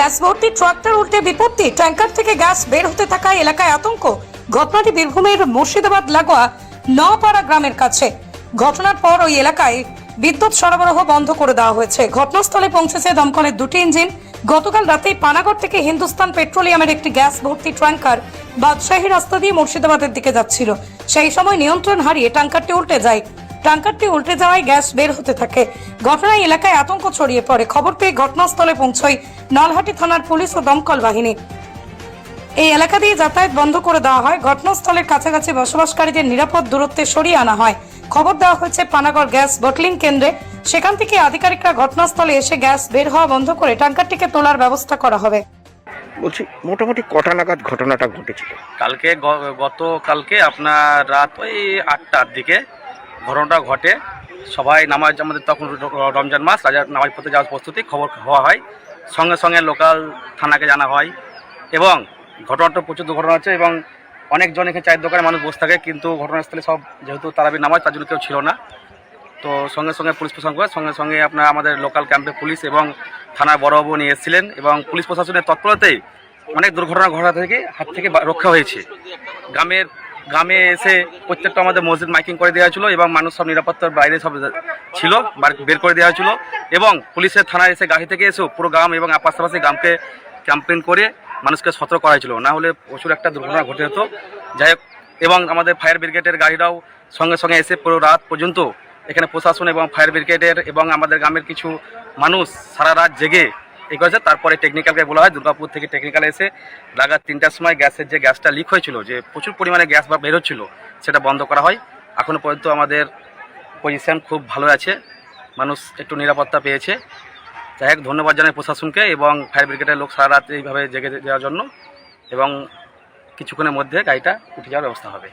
Gas ভর্তি tractor উল্টে বিপত্তি। ট্যাঙ্কার থেকে গ্যাস বের হতে থাকা এলাকায় আতঙ্ক। ঘটনাটি বীরভূমের মুর্শিদাবাদ লাগোয়া নপাড়া গ্রামের কাছে। ঘটনার পর ওই এলাকায় বিদ্যুৎ সরবরাহ বন্ধ করে দেওয়া হয়েছে। ঘটনাস্থলে পৌঁছেছে দমকলের দুটি ইঞ্জিন। গতকাল রাতেই পানাগড় থেকে হিন্দুস্তান পেট্রোলিয়ামের একটি গ্যাস ভর্তি ট্যাঙ্কার বাদশাহী রাস্তা দিয়ে মুর্শিদাবাদের দিকে যাচ্ছিল। সেই সময় নিয়ন্ত্রণ হারিয়ে ট্যাঙ্কারটি উল্টে যায়। ট্যাঙ্কারটি উল্টে যাওয়ায় গ্যাস বের হতে থাকে। ঘটনায় এলাকায় আতঙ্ক ছড়িয়ে পড়ে। খবর পেয়ে ঘটনাস্থলে পৌঁছয় নলহাটি থানার পুলিশ ও দমকল বাহিনী। এই এলাকা দিয়ে যাতায়াত বন্ধ করে দেওয়া হয়। ঘটনাস্থলের কাছাকাছি বসবাসকারীদের নিরাপদ দূরত্বে সরিয়ে আনা হয়। খবর দেওয়া হয়েছে পানাগড় গ্যাস বটলিং কেন্দ্রে। সেখান থেকে আধিকারিকরা ঘটনাস্থলে এসে গ্যাস বের হওয়া বন্ধ করে ট্যাঙ্কারটিকে তোলার ব্যবস্থা করা হবে। বলছি মোটামুটি কটা নাগাদ ঘটনাটা ঘটেছিল? কালকে গতকালকে আপনার রাত ওই আটটার দিকে ঘটনাটা ঘটে। সবাই নামাজ আমাদের তখন রমজান মাস রাজার নামাজ পড়তে যাওয়ার প্রস্তুতি, খবর হওয়া হয়। সঙ্গে সঙ্গে লোকাল থানাকে জানা হয় এবং ঘটনাটা প্রচুর দুর্ঘটনা হচ্ছে এবং অনেকজন এখানে চায়ের দোকানে মানুষ বসে থাকে, কিন্তু ঘটনাস্থলে সব যেহেতু তারাবি নামাজ, তার জন্য কেউ ছিল না। তো সঙ্গে সঙ্গে পুলিশ প্রশাসন সঙ্গে সঙ্গে আপনার আমাদের লোকাল ক্যাম্পে পুলিশ এবং থানার বড়বাবু নিয়ে এসেছিলেন এবং পুলিশ প্রশাসনের তৎপরতায় অনেক দুর্ঘটনা ঘটা থেকে হাত থেকে রক্ষা হয়েছে। গ্রামের গ্রামে এসে প্রত্যেকটা আমাদের মসজিদ মাইকিং করে দেওয়া হয়েছিল এবং মানুষ সব নিরাপত্তার বাইরে সব ছিল, বের করে দেওয়া হয়েছিল। এবং পুলিশের থানায় এসে গাড়ি থেকে এসেও পুরো গ্রাম এবং পাশাপাশি গ্রামকে ক্যাম্পেইন করে মানুষকে সতর্ক করা হয়েছিল। না হলে প্রচুর একটা দুর্ঘটনা ঘটে হতো যাই এবং আমাদের ফায়ার ব্রিগেডের গাড়িরাও সঙ্গে সঙ্গে এসে পুরো রাত পর্যন্ত এখানে প্রশাসন এবং ফায়ার ব্রিগেডের এবং আমাদের গ্রামের কিছু মানুষ সারা রাত জেগে এই করেছে তারপরে টেকনিক্যালকে বলা হয়, দুর্গাপুর থেকে টেকনিক্যাল এসে লাগাত তিনটার সময় গ্যাসের যে গ্যাসটা লিক হয়েছিল, যে প্রচুর পরিমাণে গ্যাস বা বেরোচ্ছিল সেটা বন্ধ করা হয়। এখনও পর্যন্ত আমাদের পজিশান খুব ভালো আছে, মানুষ একটু নিরাপত্তা পেয়েছে। যাই হোক, ধন্যবাদ জানাই প্রশাসনকে এবং ফায়ার ব্রিগেডের লোক সারা রাত এইভাবে জেগে দেওয়ার জন্য এবং কিছুক্ষণের মধ্যে গাড়িটা উঠে যাওয়ার ব্যবস্থা হবে।